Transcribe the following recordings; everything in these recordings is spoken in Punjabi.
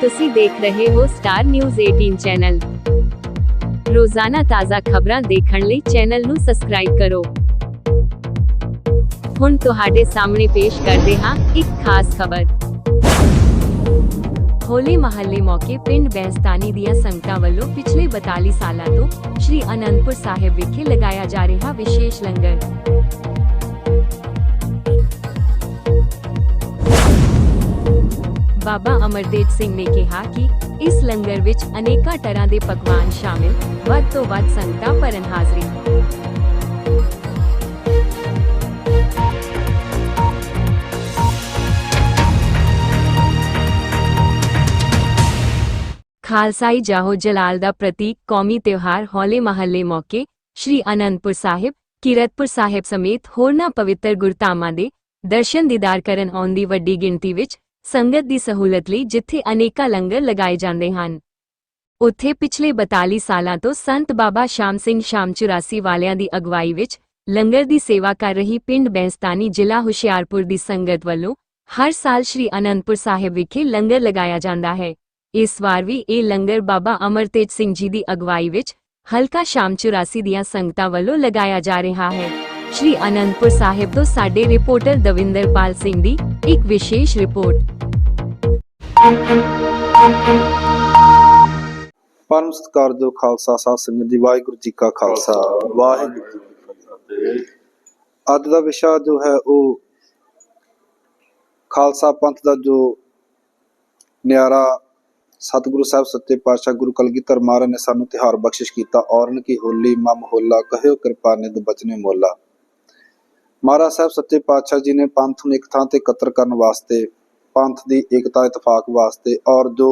ਤੁਸੀਂ ਦੇਖ ਰਹੇ ਹੋ ਸਟਾਰ ਨਿਊਜ਼ 18 ਚੈਨਲ ਰੋਜ਼ਾਨਾ ਤਾਜ਼ਾ ਖਬਰਾਂ ਦੇਖਣ ਲਈ ਚੈਨਲ ਨੂੰ ਸਬਸਕ੍ਰਾਈਬ ਕਰੋ। ਹੁਣ ਤੁਹਾਡੇ ਸਾਹਮਣੇ ਪੇਸ਼ ਕਰਦੇ ਹਾਂ ਇੱਕ ਖਾਸ ਖਬਰ। ਹੋਲੇ ਮਹੱਲੇ ਮੌਕੇ ਪਿੰਡ ਬੈਂਸਤਾਨੀ ਦੀਆਂ ਸੰਗਤਾਂ ਵੱਲੋਂ ਪਿਛਲੇ 42 ਸਾਲਾਂ ਤੋਂ ਸ਼੍ਰੀ ਅਨੰਦਪੁਰ ਸਾਹਿਬ ਵਿਖੇ ਲਗਾਇਆ ਜਾ ਰਿਹਾ ਵਿਸ਼ੇਸ਼ ਲੰਗਰ। ਬਾਬਾ ਅਮਰਦੇਵ ਸਿੰਘ ਨੇ ਕਿਹਾ ਕਿ ਇਸ ਲੰਗਰ ਵਿੱਚ ਅਨੇਕਾਂ ਤਰ੍ਹਾਂ ਦੇ ਪਕਵਾਨ ਸ਼ਾਮਿਲ, ਵੱਧ ਤੋਂ ਵੱਧ ਸੰਗਤਾਂ ਭਰਨ ਹਾਜ਼ਰੀ। ਖਾਲਸਾਈ ਜਾਹੋ ਜਲਾਲ ਦਾ ਪ੍ਰਤੀਕ ਕੌਮੀ ਤਿਉਹਾਰ ਹੋਲੇ ਮਹੱਲੇ ਮੌਕੇ, ਸ਼੍ਰੀ ਅਨੰਦਪੁਰ ਸਾਹਿਬ, ਕੀਰਤਪੁਰ ਸਾਹਿਬ ਸਮੇਤ ਹੋਰਨਾਂ ਪਵਿੱਤਰ ਗੁਰਧਾਮਾਂ ਦੇ ਦਰਸ਼ਨ ਦੀਦਾਰ ਕਰਨ ਆਉਣ ਦੀ ਵੱਡੀ ਗਿਣਤੀ ਵਿੱਚ ਸੰਗਤ ਦੀ ਸਹੂਲਤ ਲਈ ਜਿੱਥੇ ਅਨੇਕਾਂ ਲੰਗਰ ਲਗਾਏ ਜਾਂਦੇ ਹਨ। ਉੱਥੇ ਪਿਛਲੇ 42 ਸਾਲਾਂ ਤੋਂ ਸੰਤ ਬਾਬਾ ਸ਼ਾਮ ਸਿੰਘ ਸ਼ਾਮ 84 ਵਾਲਿਆਂ ਦੀ ਅਗਵਾਈ ਵਿੱਚ ਲੰਗਰ ਦੀ ਸੇਵਾ ਕਰ ਰਹੀ ਪਿੰਡ ਬੈਂਸਤਾਨੀ ਜ਼ਿਲ੍ਹਾ ਹੁਸ਼ਿਆਰਪੁਰ ਦੀ ਸੰਗਤ ਵੱਲੋਂ ਹਰ ਸਾਲ ਸ਼੍ਰੀ ਅਨੰਦਪੁਰ ਸਾਹਿਬ ਵਿਖੇ ਲੰਗਰ ਲਗਾਇਆ ਜਾਂਦਾ ਹੈ। ਇਸ ਵਾਰ ਵੀ ਇਹ ਲੰਗਰ ਬਾਬਾ ਅਮਰਤੇਜ ਸਿੰਘ ਜੀ ਦੀ ਅਗਵਾਈ ਵਿੱਚ ਹਲਕਾ ਸ਼ਾਮ 84 ਦੀਆਂ ਸੰਗਤਾਂ ਵੱਲੋਂ ਲਗਾਇਆ ਜਾ ਰਿਹਾ ਹੈ। ਸ਼੍ਰੀ ਅਨੰਦਪੁਰ ਸਾਹਿਬ ਤੋਂ ਸਾਡੇ ਰਿਪੋਰਟਰ ਦਵਿੰਦਰਪਾਲ ਸਿੰਘ ਦੀ ਇੱਕ ਵਿਸ਼ੇਸ਼ ਰਿਪੋਰਟ। ਪਰਮ ਸਤਿਕਾਰਯੋਗ ਖਾਲਸਾ, ਸਾਧ ਸੰਗਤ ਜੀ, ਵਾਹਿਗੁਰੂ ਜੀ ਕਾ ਖਾਲਸਾ, ਵਾਹਿਗੁਰੂ ਜੀ ਕੀ ਫਤਿਹ। ਅੱਜ ਦਾ ਵਿਸ਼ਾ ਜੋ ਹੈ ਉਹ ਖਾਲਸਾ ਪੰਥ ਦਾ ਜੋ ਨਿਆਰਾ ਸਤਿਗੁਰੂ ਸਾਹਿਬ ਸੱਚੇ ਪਾਤਸ਼ਾਹ ਗੁਰੂ ਕਲਗੀਧਰ ਮਹਾਰਾਜ ਨੇ ਸਾਨੂੰ ਤਿਹਾਰ ਬਖਸ਼ਿਸ਼ ਕੀਤਾ ਔਰਨ ਕੀ ਹੋਲੀ, ਮਮ ਹੋਲਾ, ਕਹਿਓ ਕਿਰਪਾ ਨਿਧ ਬਚਨੇ ਮੋਲਾ। ਮਹਾਰਾਜ ਸਾਹਿਬ, ਸੱਚੇ ਪਾਤਸ਼ਾਹ ਜੀ ਨੇ ਪੰਥ ਨੂੰ ਇੱਕ ਥਾਂ ਤੇ ਇਕੱਤਰ ਕਰਨ ਵਾਸਤੇ, ਪੰਥ ਦੀ ਏਕਤਾ, ਇਤਫਾਕ ਵਾਸਤੇ ਔਰ ਜੋ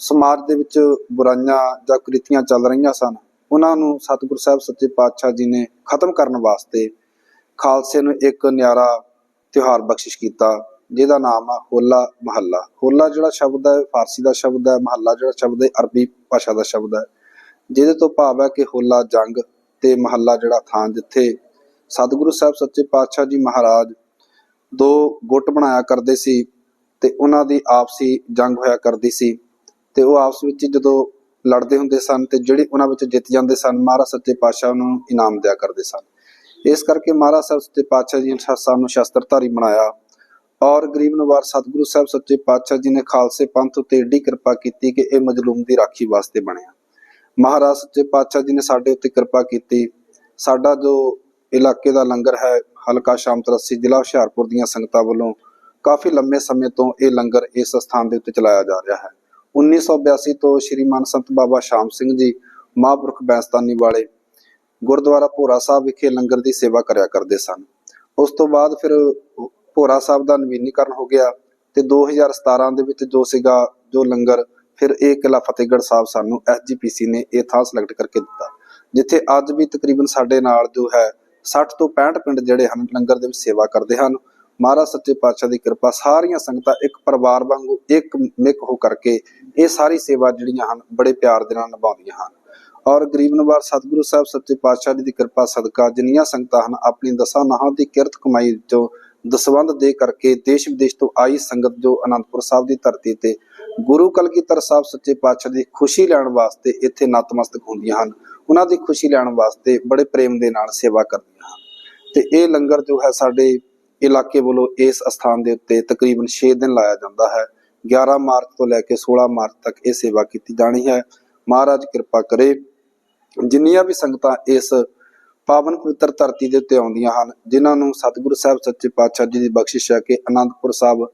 ਸਮਾਜ ਦੇ ਵਿੱਚ ਬੁਰਾਈਆਂ ਜਾਂ ਕ੍ਰਿਤੀਆਂ ਚੱਲ ਰਹੀਆਂ ਸਨ, ਉਹਨਾਂ ਨੂੰ ਸਤਿਗੁਰੂ ਸਾਹਿਬ, ਸੱਚੇ ਪਾਤਸ਼ਾਹ ਜੀ ਨੇ ਖਤਮ ਕਰਨ ਵਾਸਤੇ ਖਾਲਸੇ ਨੂੰ ਇੱਕ ਨਿਆਰਾ ਤਿਉਹਾਰ ਬਖਸ਼ਿਸ਼ ਕੀਤਾ, ਜਿਹਦਾ ਨਾਮ ਆ ਹੋਲਾ ਮਹੱਲਾ। ਹੋਲਾ ਜਿਹੜਾ ਸ਼ਬਦ ਹੈ, ਫਾਰਸੀ ਦਾ ਸ਼ਬਦ ਹੈ, ਮਹੱਲਾ ਜਿਹੜਾ ਸ਼ਬਦ ਹੈ, ਅਰਬੀ ਭਾਸ਼ਾ ਦਾ ਸ਼ਬਦ ਹੈ, ਜਿਹਦੇ ਤੋਂ ਭਾਵ ਹੈ ਕਿ ਹੋਲਾ ਜੰਗ ਤੇ ਮਹੱਲਾ ਜਿਹੜਾ ਥਾਂ ਜਿੱਥੇ ਸਤਿਗੁਰੂ ਸਾਹਿਬ ਸੱਚੇ ਪਾਤਸ਼ਾਹ ਜੀ ਮਹਾਰਾਜ ਦੋ ਗੁੱਟ ਬਣਾਇਆ ਕਰਦੇ ਸੀ ਤੇ ਉਹਨਾਂ ਦੀ ਆਪਸੀ ਜੰਗ ਹੋਇਆ ਕਰਦੀ ਸੀ ਤੇ ਉਹ ਆਪਸ ਵਿੱਚ ਜਦੋਂ ਲੜਦੇ ਹੁੰਦੇ ਸਨ ਤੇ ਜਿਹੜੇ ਉਹਨਾਂ ਵਿੱਚ ਜਿੱਤ ਜਾਂਦੇ ਸਨ, ਮਹਾਰਾਜ ਸੱਚੇ ਪਾਤਸ਼ਾਹ ਨੂੰ ਇਨਾਮ ਦਿਆ ਕਰਦੇ ਸਨ। ਇਸ ਕਰਕੇ ਮਹਾਰਾਜ ਸਾਹਿਬ ਸੱਚੇ ਪਾਤਸ਼ਾਹ ਜੀ ਨੇ ਸਾਹਿਬ ਨੂੰ ਸ਼ਸਤਰਧਾਰੀ ਬਣਾਇਆ ਔਰ ਗਰੀਬ ਨਵਾਰ ਸਤਿਗੁਰੂ ਸਾਹਿਬ ਸੱਚੇ ਪਾਤਸ਼ਾਹ ਜੀ ਨੇ ਖਾਲਸੇ ਪੰਥ ਉਤੇ ਏਡੀ ਕਿਰਪਾ ਕੀਤੀ ਕਿ ਇਹ ਮਜਲੂਮ ਦੀ ਰਾਖੀ ਵਾਸਤੇ ਬਣਿਆ। ਮਹਾਰਾਜ ਸੱਚੇ ਪਾਤਸ਼ਾਹ ਜੀ ਨੇ ਸਾਡੇ ਉੱਤੇ ਕਿਰਪਾ ਕੀਤੀ। ਸਾਡਾ ਜੋ ਇਲਾਕੇ ਦਾ ਲੰਗਰ ਹੈ ਹਲਕਾ ਸ਼ਾਮ 83 ਜ਼ਿਲ੍ਹਾ ਹੁਸ਼ਿਆਰਪੁਰ ਦੀਆਂ ਸੰਗਤਾਂ ਵੱਲੋਂ ਕਾਫੀ ਲੰਮੇ ਸਮੇਂ ਤੋਂ ਇਹ ਲੰਗਰ ਇਸ ਸਥਾਨ ਦੇ ਉੱਤੇ ਚਲਾਇਆ ਜਾ ਰਿਹਾ ਹੈ। 1982 ਤੋਂ ਸ਼੍ਰੀਮਾਨ ਸੰਤ ਬਾਬਾ ਸ਼ਾਮ ਸਿੰਘ ਜੀ, ਮਹਾਂਪੁਰਖ ਬੈਂਸਤਾਨੀ ਵਾਲੇ ਗੁਰਦੁਆਰਾ ਭੋਰਾ ਸਾਹਿਬ ਵਿਖੇ ਲੰਗਰ ਦੀ ਸੇਵਾ ਕਰਿਆ ਕਰਦੇ ਸਨ। ਉਸ ਤੋਂ ਬਾਅਦ ਫਿਰ ਭੋਰਾ ਸਾਹਿਬ ਦਾ ਨਵੀਨੀਕਰਨ ਹੋ ਗਿਆ ਤੇ 2017 ਦੇ ਵਿੱਚ ਜੋ ਸੀਗਾ ਜੋ ਲੰਗਰ, ਫਿਰ ਇਹ ਕਿਲਾ ਫਤਿਹਗੜ੍ਹ ਸਾਹਿਬ ਸਾਨੂੰ ਐਸਜੀਪੀਸੀ ਨੇ ਇਹ ਥਾਂ ਸਿਲੈਕਟ ਕਰਕੇ ਦਿੱਤਾ, ਜਿੱਥੇ ਅੱਜ ਵੀ ਤਕਰੀਬਨ ਸਾਡੇ ਨਾਲ ਜੋ ਹੈ 60 ਤੋਂ 65 ਪਿੰਡ ਜਿਹੜੇ ਹਨ, ਲੰਗਰ ਦੇ ਵਿੱਚ ਸੇਵਾ ਕਰਦੇ ਹਨ। ਮਹਾਰਾਜ ਸੱਚੇ ਪਾਤਸ਼ਾਹ ਦੀ ਕਿਰਪਾ, ਸਾਰੀਆਂ ਸੰਗਤਾਂ ਇੱਕ ਪਰਿਵਾਰ ਵਾਂਗੂ ਇੱਕ ਮਿਕ ਹੋ ਕਰਕੇ ਇਹ ਸਾਰੀ ਸੇਵਾ ਜਿਹੜੀਆਂ ਹਨ, ਬੜੇ ਪਿਆਰ ਦੇ ਨਾਲ ਨਿਭਾਉਂਦੀਆਂ ਹਨ। ਔਰ ਗਰੀਬ ਨਵਾਰ ਸਤਿਗੁਰੂ ਸਾਹਿਬ, ਸੱਚੇ ਪਾਤਸ਼ਾਹ ਜੀ ਦੀ ਕਿਰਪਾ, ਸਦਕਾ ਜਿੰਨੀਆਂ ਸੰਗਤਾਂ ਹਨ, ਆਪਣੀ ਦਸਾਂ ਨਾਹਾਂ ਦੀ ਕਿਰਤ ਕਮਾਈ ਤੋਂ ਦਸਵੰਧ ਦੇ ਕਰਕੇ ਦੇਸ਼ ਵਿਦੇਸ਼ ਤੋਂ ਆਈ ਸੰਗਤ ਜੋ ਅਨੰਦਪੁਰ ਸਾਹਿਬ ਦੀ ਧਰਤੀ ਤੇ ਗੁਰੂ ਕਲਗੀਧਰ ਸਾਹਿਬ, ਸੱਚੇ ਪਾਤਸ਼ਾਹ ਦੀ ਖੁਸ਼ੀ ਲੈਣ ਵਾਸਤੇ ਇੱਥੇ ਨਤਮਸਤਕ ਹੁੰਦੀਆਂ ਹਨ। ਉਹਨਾਂ ਦੀ ਖੁਸ਼ੀ ਲੈਣ ਵਾਸਤੇ ਬੜੇ ਪ੍ਰੇਮ ਦੇ ਨਾਲ ਸੇਵਾ ਕਰਦੀਆਂ ਹਨ। ਤੇ ਇਹ ਲੰਗਰ ਜੋ ਹੈ ਸਾਡੇ ਇਲਾਕੇ ਵੱਲੋਂ ਇਸ ਸਥਾਨ ਦੇ ਉੱਤੇ ਤਕਰੀਬਨ 6 ਦਿਨ ਲਾਇਆ ਜਾਂਦਾ ਹੈ। 11 ਮਾਰਚ ਤੋਂ ਲੈ ਕੇ 16 ਮਾਰਚ ਤੱਕ ਇਹ ਸੇਵਾ ਕੀਤੀ ਜਾਣੀ ਹੈ। ਮਹਾਰਾਜ ਕਿਰਪਾ ਕਰੇ, ਜਿੰਨੀਆਂ ਵੀ ਸੰਗਤਾਂ ਇਸ ਪਾਵਨ ਪਵਿੱਤਰ ਧਰਤੀ ਦੇ ਉੱਤੇ ਆਉਂਦੀਆਂ ਹਨ, ਜਿਨ੍ਹਾਂ ਨੂੰ ਸਤਿਗੁਰੂ ਸਾਹਿਬ ਸੱਚੇ ਪਾਤਸ਼ਾਹ ਜੀ ਦੀ ਬਖਸ਼ਿਸ਼ ਹੈ ਕਿ ਅਨੰਦਪੁਰ ਸਾਹਿਬ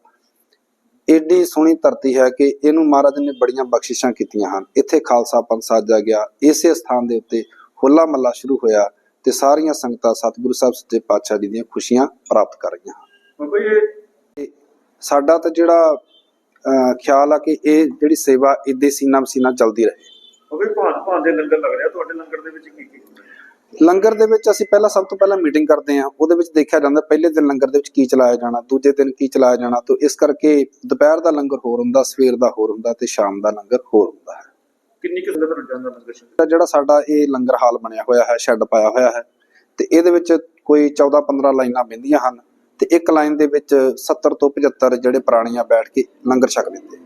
ਏਡੀ ਸੋਹਣੀ ਧਰਤੀ ਹੈ ਕਿ ਇਹਨੂੰ ਮਹਾਰਾਜ ਨੇ ਬੜੀਆਂ ਬਖਸ਼ਿਸ਼ਾਂ ਕੀਤੀਆਂ ਹਨ। ਇੱਥੇ ਖਾਲਸਾ ਪੰਥ ਸਾਜਿਆ ਗਿਆ। ਇਸੇ ਸਥਾਨ ਦੇ ਉੱਤੇ ਹੋਲਾ ਮਹੱਲਾ ਸ਼ੁਰੂ ਹੋਇਆ ਤੇ ਸਾਰੀਆਂ ਸੰਗਤਾਂ ਸਤਿਗੁਰੂ ਸਾਹਿਬ ਸੱਚੇ ਪਾਤਸ਼ਾਹ ਜੀ ਦੀਆਂ ਖੁਸ਼ੀਆਂ ਪ੍ਰਾਪਤ ਕਰ ਰਹੀਆਂ ਹਨ। ਸਾਡਾ ਤਾਂ ਜਿਹੜਾ ਖਿਆਲ ਆ ਕਿ ਇਹ ਜਿਹੜੀ ਸੇਵਾ ਇਦੇ ਸੀਨਾ ਮਸੀਨਾ ਚੱਲਦੀ ਰਹੇ। ਬਾਬਾ ਜੀ ਭਾਂਤ ਭਾਂਤ ਦੇ ਲੰਗਰ ਲੱਗ ਰਿਹਾ ਤੁਹਾਡੇ ਲੰਗਰ ਦੇ ਵਿੱਚ ਕੀ ਕੀ? ਲੰਗਰ ਦੇ ਵਿੱਚ ਅਸੀਂ ਪਹਿਲਾਂ ਸਭ ਤੋਂ ਪਹਿਲਾਂ ਮੀਟਿੰਗ ਕਰਦੇ ਹਾਂ। ਉਹਦੇ ਵਿੱਚ ਦੇਖਿਆ ਜਾਂਦਾ ਪਹਿਲੇ ਦਿਨ ਲੰਗਰ ਦੇ ਵਿੱਚ ਕੀ ਚਲਾਇਆ ਜਾਣਾ ਦੂਜੇ ਦਿਨ ਕੀ ਚਲਾਇਆ ਜਾਣਾ ਤੋਂ ਇਸ ਕਰਕੇ ਦੁਪਹਿਰ ਦਾ ਲੰਗਰ ਹੋਰ ਹੁੰਦਾ ਸਵੇਰ ਦਾ ਹੋਰ ਹੁੰਦਾ ਤੇ ਸ਼ਾਮ ਦਾ ਲੰਗਰ ਹੋਰ ਹੁੰਦਾ ਹੈ। ਕਿੰਨੀ ਕਿਸ ਲੰਗਰ ਨੂੰ ਜਾਂਦਾ ਲੰਗਰ ਛਕ ਤਾਂ ਜਿਹੜਾ ਸਾਡਾ ਇਹ ਲੰਗਰ ਹਾਲ ਬਣਿਆ ਹੋਇਆ ਹੈ ਸ਼ੈੱਡ ਪਾਇਆ ਹੋਇਆ ਹੈ ਤੇ ਇਹਦੇ ਵਿੱਚ ਕੋਈ 14 15 ਲਾਈਨਾਂ ਬਹਿੰਦੀਆਂ ਹਨ ਤੇ ਇੱਕ ਲਾਈਨ ਦੇ ਵਿੱਚ 70 ਤੋਂ 75 ਜਿਹੜੇ ਪ੍ਰਾਣੀਆਂ ਬੈਠ ਕੇ ਲੰਗਰ ਛਕ ਲੈਂਦੇ।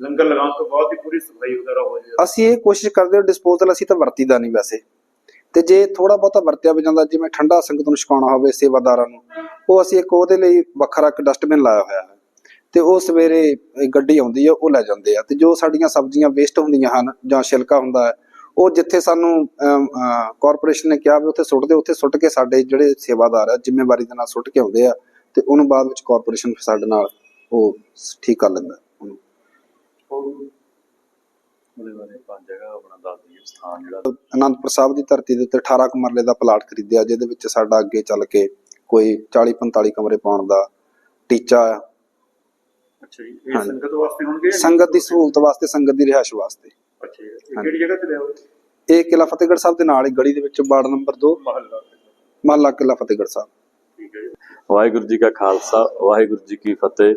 ਲੰਗਰ ਲਗਾਉਣ ਤੋਂ ਬਾਅਦ ਹੀ ਪੂਰੀ ਸਫ਼ਾਈ ਵਗੈਰਾ ਹੋ ਜਾਏ। ਅਸੀਂ ਇਹ ਕੋਸ਼ਿਸ਼ ਕਰਦੇ ਹਾਂ ਡਿਸਪੋਜ਼ਲ ਅਸੀਂ ਤਾਂ ਵਰਤੀਦਾ ਨਹੀਂ ਵੈਸੇ। ਤੇ ਜੇ ਥੋੜਾ ਬਹੁਤਾ ਵਰਤਿਆ ਵੀ ਜਾਂਦਾ, ਜਿਵੇਂ ਠੰਡਾ ਸੰਗਤ ਨੂੰ ਛਕਾਉਣਾ ਹੋਵੇ ਸੇਵਾਦਾਰਾਂ ਨੂੰ, ਉਹ ਅਸੀਂ ਇੱਕ ਉਹਦੇ ਲਈ ਵੱਖਰਾ ਇੱਕ ਡਸਟਬਿਨ ਲਾਇਆ ਹੋਇਆ ਹੈ। ਤੇ ਉਹ ਸਵੇਰੇ ਗੱਡੀ ਆਉਂਦੀ ਹੈ, ਉਹ ਲੈ ਜਾਂਦੇ ਆ। ਤੇ ਜੋ ਸਾਡੀਆਂ ਸਬਜ਼ੀਆਂ ਵੇਸਟ ਹੁੰਦੀਆਂ ਹਨ ਜਾਂ ਛਿਲਕਾ ਹੁੰਦਾ ਹੈ, ਉਹ ਜਿੱਥੇ ਸਾਨੂੰ ਕਾਰਪੋਰੇਸ਼ਨ ਨੇ ਕਿਹਾ ਵੀ ਉੱਥੇ ਸੁੱਟ ਦਿਓ, ਉੱਥੇ ਸੁੱਟ ਕੇ ਸਾਡੇ ਜਿਹੜੇ ਸੇਵਾਦਾਰ ਆ, ਜ਼ਿੰਮੇਵਾਰੀ ਦੇ ਨਾਲ ਸੁੱਟ ਕੇ ਆਉਂਦੇ ਆ, ਤੇ ਉਹਨੂੰ ਬਾਅਦ ਵਿੱਚ ਕਾਰਪੋਰੇਸ਼ਨ ਸਾਡੇ ਨਾਲ ਉਹ ਠੀਕ ਕਰ ਲੈਂਦਾ। ਉਹਦੇ ਬਾਰੇ ਪੰਜ ਜਗ੍ਹਾ ਆਪਣਾ ਦੱਸ ਦਈਏ ਸਥਾਨ ਜਿਹੜਾ। ਅਨੰਦਪੁਰ ਸਾਹਿਬ ਦੀ ਧਰਤੀ ਦੇ ਉੱਤੇ 18 ਕੁ ਮਰਲੇ ਦਾ ਪਲਾਟ ਖਰੀਦਿਆ ਜਿਹਦੇ ਵਿੱਚ ਸਾਡਾ ਅੱਗੇ ਚੱਲ ਕੇ ਕੋਈ 40 45 ਕਮਰੇ ਪਾਉਣ ਦਾ ਟੀਚਾ ਆ। ਅੱਛਾ ਜੀ ਇਹ ਹਾਂਜੀ। ਸੰਗਤ ਵਾਸਤੇ ਹੋਣਗੇ ਸੰਗਤ ਦੀ ਸਹੂਲਤ ਵਾਸਤੇ ਸੰਗਤ ਦੀ ਰਿਹਾਇਸ਼ ਵਾਸਤੇ। ਅੱਛਾ ਜੀ ਇਹ ਕਿਹੜੀ ਜਗ੍ਹਾ ਤੇ ਲਿਆ ਇਹ ਕਿਲਾ ਫਤਿਹਗੜ੍ਹ ਸਾਹਿਬ ਦੇ ਨਾਲ ਹੀ ਗਲੀ ਦੇ ਵਿੱਚ ਵਾਰਡ ਨੰਬਰ 2 ਮਹੱਲਾ ਮਹੱਲਾ ਕਿਲਾ ਫਤਿਹਗੜ੍ਹ ਸਾਹਿਬ। ਠੀਕ ਹੈ ਜੀ। ਵਾਹਿਗੁਰੂ ਜੀ ਕਾ ਖਾਲਸਾ ਵਾਹਿਗੁਰੂ ਜੀ ਕੀ ਫਤਿਹ।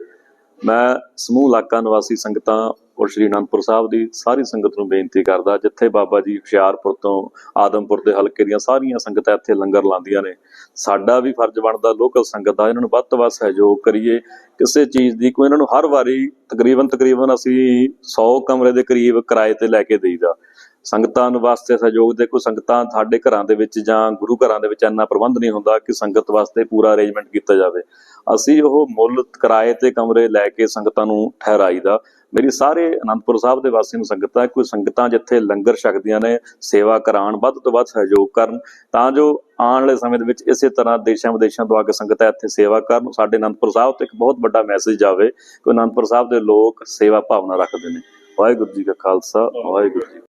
ਮੈਂ ਸਮੂਹ ਇਲਾਕਾ ਨਿਵਾਸੀ ਸੰਗਤਾਂ ਔਰ ਸ਼੍ਰੀ ਅਨੰਦਪੁਰ ਸਾਹਿਬ ਦੀ ਸਾਰੀ ਸੰਗਤ ਨੂੰ ਬੇਨਤੀ ਕਰਦਾ, ਜਿੱਥੇ ਬਾਬਾ ਜੀ ਹੁਸ਼ਿਆਰਪੁਰ ਤੋਂ ਆਦਮਪੁਰ ਦੇ ਹਲਕੇ ਦੀਆਂ ਸਾਰੀਆਂ ਸੰਗਤਾਂ ਇੱਥੇ ਲੰਗਰ ਲਾਉਂਦੀਆਂ ਨੇ, ਸਾਡਾ ਵੀ ਫਰਜ਼ ਬਣਦਾ ਲੋਕਲ ਸੰਗਤ ਦਾ, ਇਹਨਾਂ ਨੂੰ ਵੱਧ ਤੋਂ ਵੱਧ ਸਹਿਯੋਗ ਕਰੀਏ, ਕਿਸੇ ਚੀਜ਼ ਦੀ ਕੋਈ ਇਹਨਾਂ ਨੂੰ ਹਰ ਵਾਰੀ ਤਕਰੀਬਨ ਤਕਰੀਬਨ ਅਸੀਂ 100 ਕਮਰੇ ਦੇ ਕਰੀਬ ਕਿਰਾਏ ਤੇ ਲੈ ਕੇ ਦੇਈਦਾ। ਸੰਗਤਾਂ ਨੂੰ ਵਾਸਤੇ ਸਹਿਯੋਗ ਦੇ ਕੋਈ ਸੰਗਤਾਂ ਸਾਡੇ ਘਰਾਂ ਦੇ ਵਿੱਚ ਜਾਂ ਗੁਰੂ ਘਰਾਂ ਦੇ ਵਿੱਚ ਇੰਨਾ ਪ੍ਰਬੰਧ ਨਹੀਂ ਹੁੰਦਾ ਕਿ ਸੰਗਤ ਵਾਸਤੇ ਪੂਰਾ ਅਰੇਂਜਮੈਂਟ ਕੀਤਾ ਜਾਵੇ। ਅਸੀਂ ਉਹ ਮੁੱਲ ਕਿਰਾਏ ਤੇ ਕਮਰੇ ਲੈ ਕੇ ਸੰਗਤਾਂ ਨੂੰ ਠਹਿਰਾਈਦਾ। ਮੇਰੀ ਸਾਰੇ ਅਨੰਦਪੁਰ ਸਾਹਿਬ ਦੇ ਵਾਸੀ ਨੂੰ ਸੰਗਤਾਂ ਕੋਈ ਸੰਗਤਾਂ ਜਿੱਥੇ ਲੰਗਰ ਛਕਦੀਆਂ ਨੇ, ਸੇਵਾ ਕਰਾਉਣ, ਵੱਧ ਤੋਂ ਵੱਧ ਸਹਿਯੋਗ ਕਰਨ, ਤਾਂ ਜੋ ਆਉਣ ਵਾਲੇ ਸਮੇਂ ਦੇ ਵਿੱਚ ਇਸੇ ਤਰ੍ਹਾਂ ਦੇਸ਼ਾਂ ਵਿਦੇਸ਼ਾਂ ਤੋਂ ਆ ਕੇ ਸੰਗਤਾਂ ਇੱਥੇ ਸੇਵਾ ਕਰਨ, ਸਾਡੇ ਅਨੰਦਪੁਰ ਸਾਹਿਬ ਤੋਂ ਇੱਕ ਬਹੁਤ ਵੱਡਾ ਮੈਸੇਜ ਜਾਵੇ ਕਿ ਅਨੰਦਪੁਰ ਸਾਹਿਬ ਦੇ ਲੋਕ ਸੇਵਾ ਭਾਵਨਾ ਰੱਖਦੇ ਨੇ। ਵਾਹਿਗੁਰੂ ਜੀ ਕਾ ਖਾਲਸਾ, ਵਾਹਿਗੁਰੂ ਜੀ